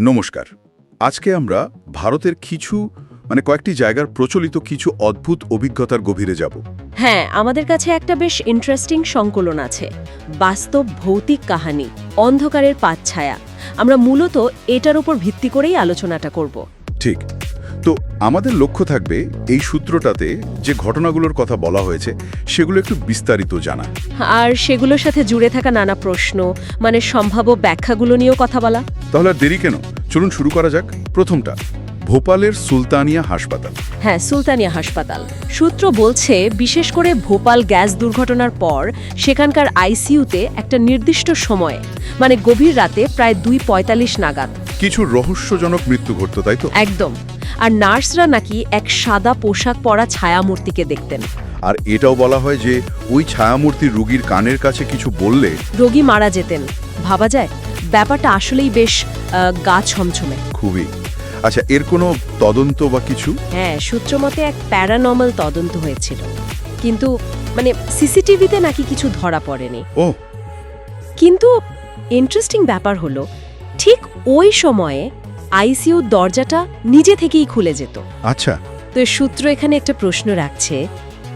নমস্কার। আজকে আমরা ভারতের কিছু মানে কয়েকটি জায়গার প্রচলিত কিছু অদ্ভুত অভিজ্ঞতার গভীরে যাব। হ্যাঁ আমাদের কাছে একটা বেশ ইন্টারেস্টিং সংকলন আছে। বাস্তব ভৌতিক কাহিনী অন্ধকারের পাতছায়া আমরা মূলত এটার উপর ভিত্তি করেই আলোচনাটা করব। ঠিক। তো আমাদের লক্ষ্য থাকবে এই সূত্রটাতে যে ঘটনাগুলোর কথা বলা হয়েছে সেগুলো একটু বিস্তারিত জানা। আর সেগুলোর সাথে জুড়ে থাকা নানা প্রশ্ন মানে সম্ভাব্য ব্যাখ্যাগুলো নিয়েও কথা বলা। তাহলে আর দেরি কেন? চলুন শুরু করা যাক প্রথমটা ভোপালের সুলতানিয়া হাসপাতাল। হ্যাঁ সুলতানিয়া হাসপাতাল। সূত্র বলছে বিশেষ করে ভোপাল গ্যাস দুর্ঘটনার পর সেখানকার আইসিইউতে একটা নির্দিষ্ট সময়ে মানে গভীর রাতে প্রায় দুই পঁয়তাল্লিশ নাগাদ। কিছু রহস্যজনক মৃত্যু ঘটত তাই তো? একদম। আর নার্সরা নাকি এক সাদা পোশাক পরা ছায়ামূর্তিকে দেখতেন। আর এটাও বলা হয় যে ওই ছায়ামূর্তি রুগীর কানের কাছে কিছু বললে রোগী মারা যেতেন। ভাবা যায়? ব্যাপারটা আসলেই বেশ গা ছমছমে। খুবই। আচ্ছা এর কোনো তদন্ত বা কিছু? হ্যাঁ সূত্রমতে এক প্যারানর্মাল তদন্ত হয়েছিল। কিন্তু মানে সিসিটিভিতে নাকি কিছু ধরা পড়েনি। ও। কিন্তু ইন্টারেস্টিং ব্যাপার হলো ঠিক ওই সময়ে আইসিইউর দরজাটা নিজে থেকেই খুলে যেত। আচ্ছা। তো সূত্র এখানে একটা প্রশ্ন রাখছে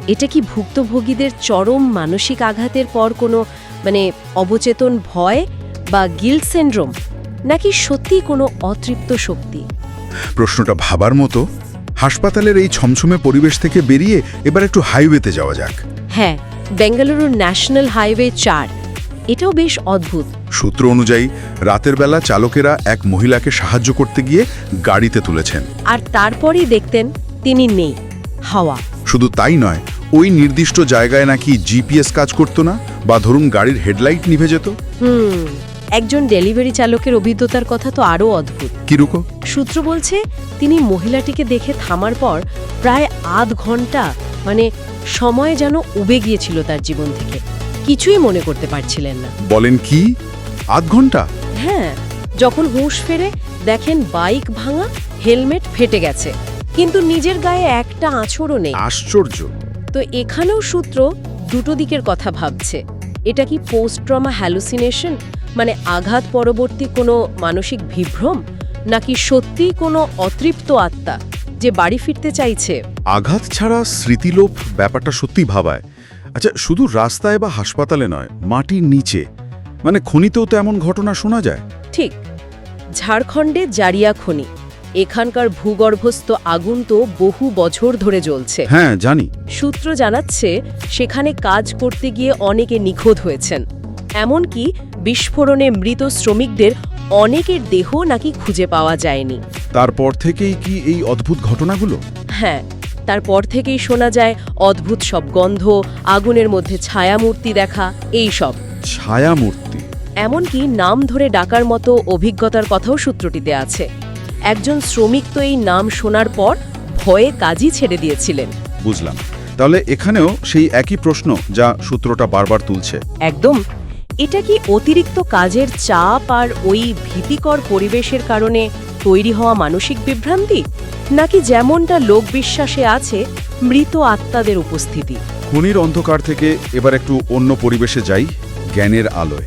এটা কি ভুক্তভোগীদের চরম মানসিক আঘাতের পর কোনো মানে অবচেতন ভয় বা গিল্ড সিন্ড্রোম নাকি সত্যি কোনো অতৃপ্ত শক্তি? প্রশ্নটা ভাবার মতো হাসপাতালের এই ছমছমে পরিবেশ থেকে বেরিয়ে এবার একটু হাইওয়েতে যাওয়া যাক। হ্যাঁ বেঙ্গালুরুর ন্যাশনাল হাইওয়ে চার। এটাও বেশ অদ্ভুত। সূত্র অনুযায়ী রাতের বেলা চালকেরা এক মহিলাকে সাহায্য করতে গিয়ে গাড়িতে তুলেছেন। আর তারপরেই দেখতেন তিনি নেই হাওয়া। শুধু তাই নয় ওই নির্দিষ্ট জায়গায় নাকি জিপিএস কাজ করতো না? বা ধরুন গাড়ির হেডলাইট নিভে যেত? হুম। একজন ডেলিভারি চালকের অভিজ্ঞতার কথা তো আরও অদ্ভুত। কিরুকো সূত্র বলছে তিনি মহিলাটিকে দেখে থামার পর প্রায় আধ ঘণ্টা মানে সময় যেন উবে গিয়েছিল তার জীবন থেকে। কিছুই মনে করতে পারছিলেন না। বলেন কি? আধ ঘণ্টা? হ্যাঁ যখন হুঁশ ফেরে দেখেন বাইক ভাঙা হেলমেট ফেটে গেছে। কিন্তু নিজের গায়ে একটা আঁচড়ও নেই। আশ্চর্য। তো এখানেও সূত্র দুটো দিকের কথা ভাবছে। এটা কি পোস্ট ট্রমা হ্যালুসিনেশন মানে আঘাত পরবর্তী কোনো মানসিক বিভ্রম? নাকি সত্যি কোনো অতৃপ্ত আত্মা যে বাড়ি ফিরতে চাইছে? আঘাত ছাড়া স্মৃতিলোপ ব্যাপারটা সত্যি ভাবায়। আচ্ছা শুধু রাস্তায় বা হাসপাতালে নয় মাটির নিচে মানে খনিতেও তো এমন ঘটনা শোনা যায়? ঠিক। ঝাড়খণ্ডে জারিয়া খনি এখানকার ভূগর্ভস্থ আগুন তো বহু বছর ধরে জ্বলছে। হ্যাঁ জানি। সূত্র জানাচ্ছে সেখানে কাজ করতে গিয়ে অনেকে নিখোঁজ হয়েছেন। এমনকি বিস্ফোরণে মৃত শ্রমিকদের অনেকের দেহ নাকি খুঁজে পাওয়া যায়নি। তারপর থেকেই কি এই অদ্ভুত ঘটনাগুলো? হ্যাঁ তারপর থেকেই শোনা যায় অদ্ভুত সব গন্ধ আগুনের মধ্যে ছায়ামূর্তি দেখা এই সব। ছায়ামূর্তি? এমনকি নাম ধরে ডাকার মতো অভিজ্ঞতার কথাও সূত্রটিতে আছে। একজন শ্রমিক তো এই নাম শোনার পর ভয়ে কাজই ছেড়ে দিয়েছিলেন। বুঝলাম। তাহলে এখানেও সেই একই প্রশ্ন যা সূত্রটা বারবার তুলছে। একদম। এটা কি অতিরিক্ত কাজের চাপ আর ওই ভীতিকর পরিবেশের কারণে তৈরি হওয়া মানসিক বিভ্রান্তি? নাকি যেমনটা লোক বিশ্বাসে আছে মৃত আত্মাদের উপস্থিতি? খনির অন্ধকার থেকে এবার একটু অন্য পরিবেশে যাই জ্ঞানের আলোয়।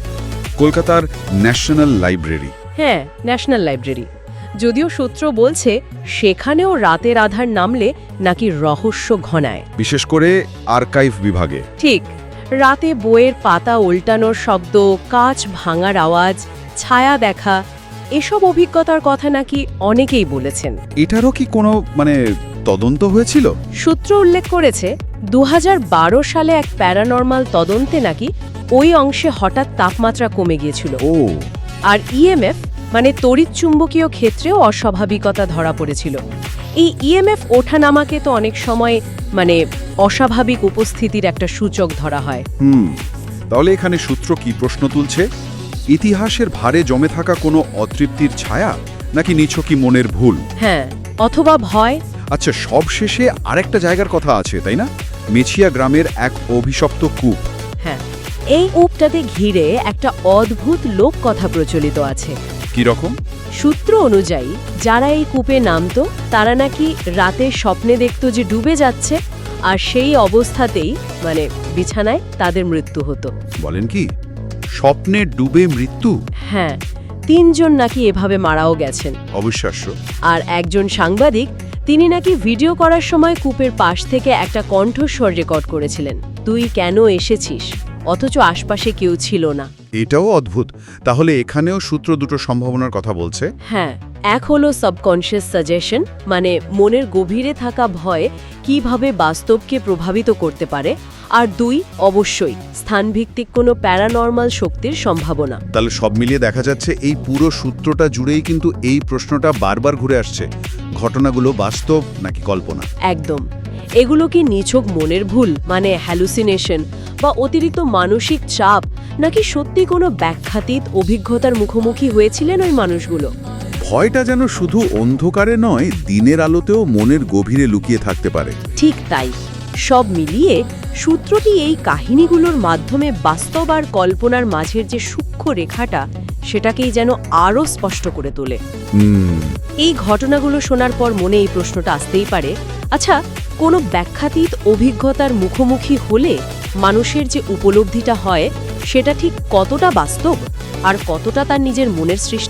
কলকাতার ন্যাশনাল লাইব্রেরি। হ্যাঁ ন্যাশনাল লাইব্রেরি। যদিও সূত্র বলছে সেখানেও রাতের আধার নামলে নাকি রহস্য ঘনায়। বিশেষ করে আর্কাইভ বিভাগে। ঠিক। রাতে বইয়ের পাতা উল্টানোর শব্দ কাচ ভাঙার আওয়াজ ছায়া দেখা এসব অভিজ্ঞতার কথা নাকি অনেকেই বলেছেন। এটারও কি কোনো মানে তদন্ত হয়েছিল? সূত্র উল্লেখ করেছে দু হাজার বারো সালে এক প্যারানর্মাল তদন্তে নাকি ওই অংশে হঠাৎ তাপমাত্রা কমে গিয়েছিল। ও। আর ইএমএফ মানে তড়িৎচুম্বকীয় ক্ষেত্রেও অস্বাভাবিকতা ধরা পড়েছিল। এই ইএমএফ ওঠানামাকে তো অনেক সময় মানে অস্বাভাবিক উপস্থিতির একটা সূচক ধরা হয়। হুম তাহলে এখানে সূত্র কি প্রশ্ন তুলছে? ইতিহাসের ভারে জমে থাকা কোনো অতৃপ্তির ছায়া নাকি নিছকি মনের ভুল? হ্যাঁ অথবা ভয়? আচ্ছা সব শেষে আরেকটা জায়গার কথা আছে তাই না? মেছিয়া গ্রামের এক অভিশপ্ত কূপ। হ্যাঁ এই উপটাতে ঘিরে একটা অদ্ভুত লোক কথা প্রচলিত আছে। কি রকম? সূত্র অনুযায়ী যারা এই কূপে নামতো তারা নাকি রাতে স্বপ্নে দেখত যে ডুবে যাচ্ছে আর সেই অবস্থাতেই মানে বিছানায় তাদের মৃত্যু হতো। বলেন কি? স্বপ্নে ডুবে মৃত্যু? হ্যাঁ তিনজন নাকি এভাবে মারাও গেছেন। অবিশ্বাস্য। আর একজন সাংবাদিক তিনি নাকি ভিডিও করার সময় কূপের পাশ থেকে একটা কণ্ঠস্বর রেকর্ড করেছিলেন। তুই কেন এসেছিস? অথচ আশপাশে কেউ ছিল না। এটাও অদ্ভুত। তাহলে এখানেও সূত্র দুটো সম্ভাবনার কথা বলছে? হ্যাঁ এক হলো সাবকনশিয়াস সাজেশন মানে মনের গভীরে থাকা ভয় কীভাবে বাস্তবকে প্রভাবিত করতে পারে আর দুই অবশ্যই স্থানভিত্তিক কোনো প্যারানর্মাল শক্তির সম্ভাবনা। তাহলে সব মিলিয়ে দেখা যাচ্ছে এই পুরো সূত্রটা জুড়েই কিন্তু এই প্রশ্নটা বারবার ঘুরে আসছে। ঘটনাগুলো বাস্তব নাকি কল্পনা? একদম। এগুলো কি নিছক মনের ভুল মানে হ্যালুসিনেশন বা অতিরিক্ত মানসিক চাপ নাকি সত্যি কোনো ব্যাখ্যাতীত অভিজ্ঞতার মুখোমুখি হয়েছিলেন ওই মানুষগুলো? ভয়টা যেন শুধু অন্ধকারে নয় দিনের আলোতেও মনের গভীরে লুকিয়ে থাকতে পারে। ঠিক তাই। সব মিলিয়ে সূত্রটি এই কাহিনীগুলোর মাধ্যমে বাস্তব আর কল্পনার মাঝের যে সূক্ষ্ম রেখাটা সেটাকেই যেন আরও স্পষ্ট করে তোলে। এই ঘটনাগুলো শোনার পর মনে এই প্রশ্নটা আসতেই পারে আচ্ছা কোনো ব্যাখ্যাতীত অভিজ্ঞতার মুখোমুখি হলে মানুষের যে উপলব্ধিটা হয় সেটা ঠিক কতটা বাস্তব আর কতটা তার নিজের মনের সৃষ্টি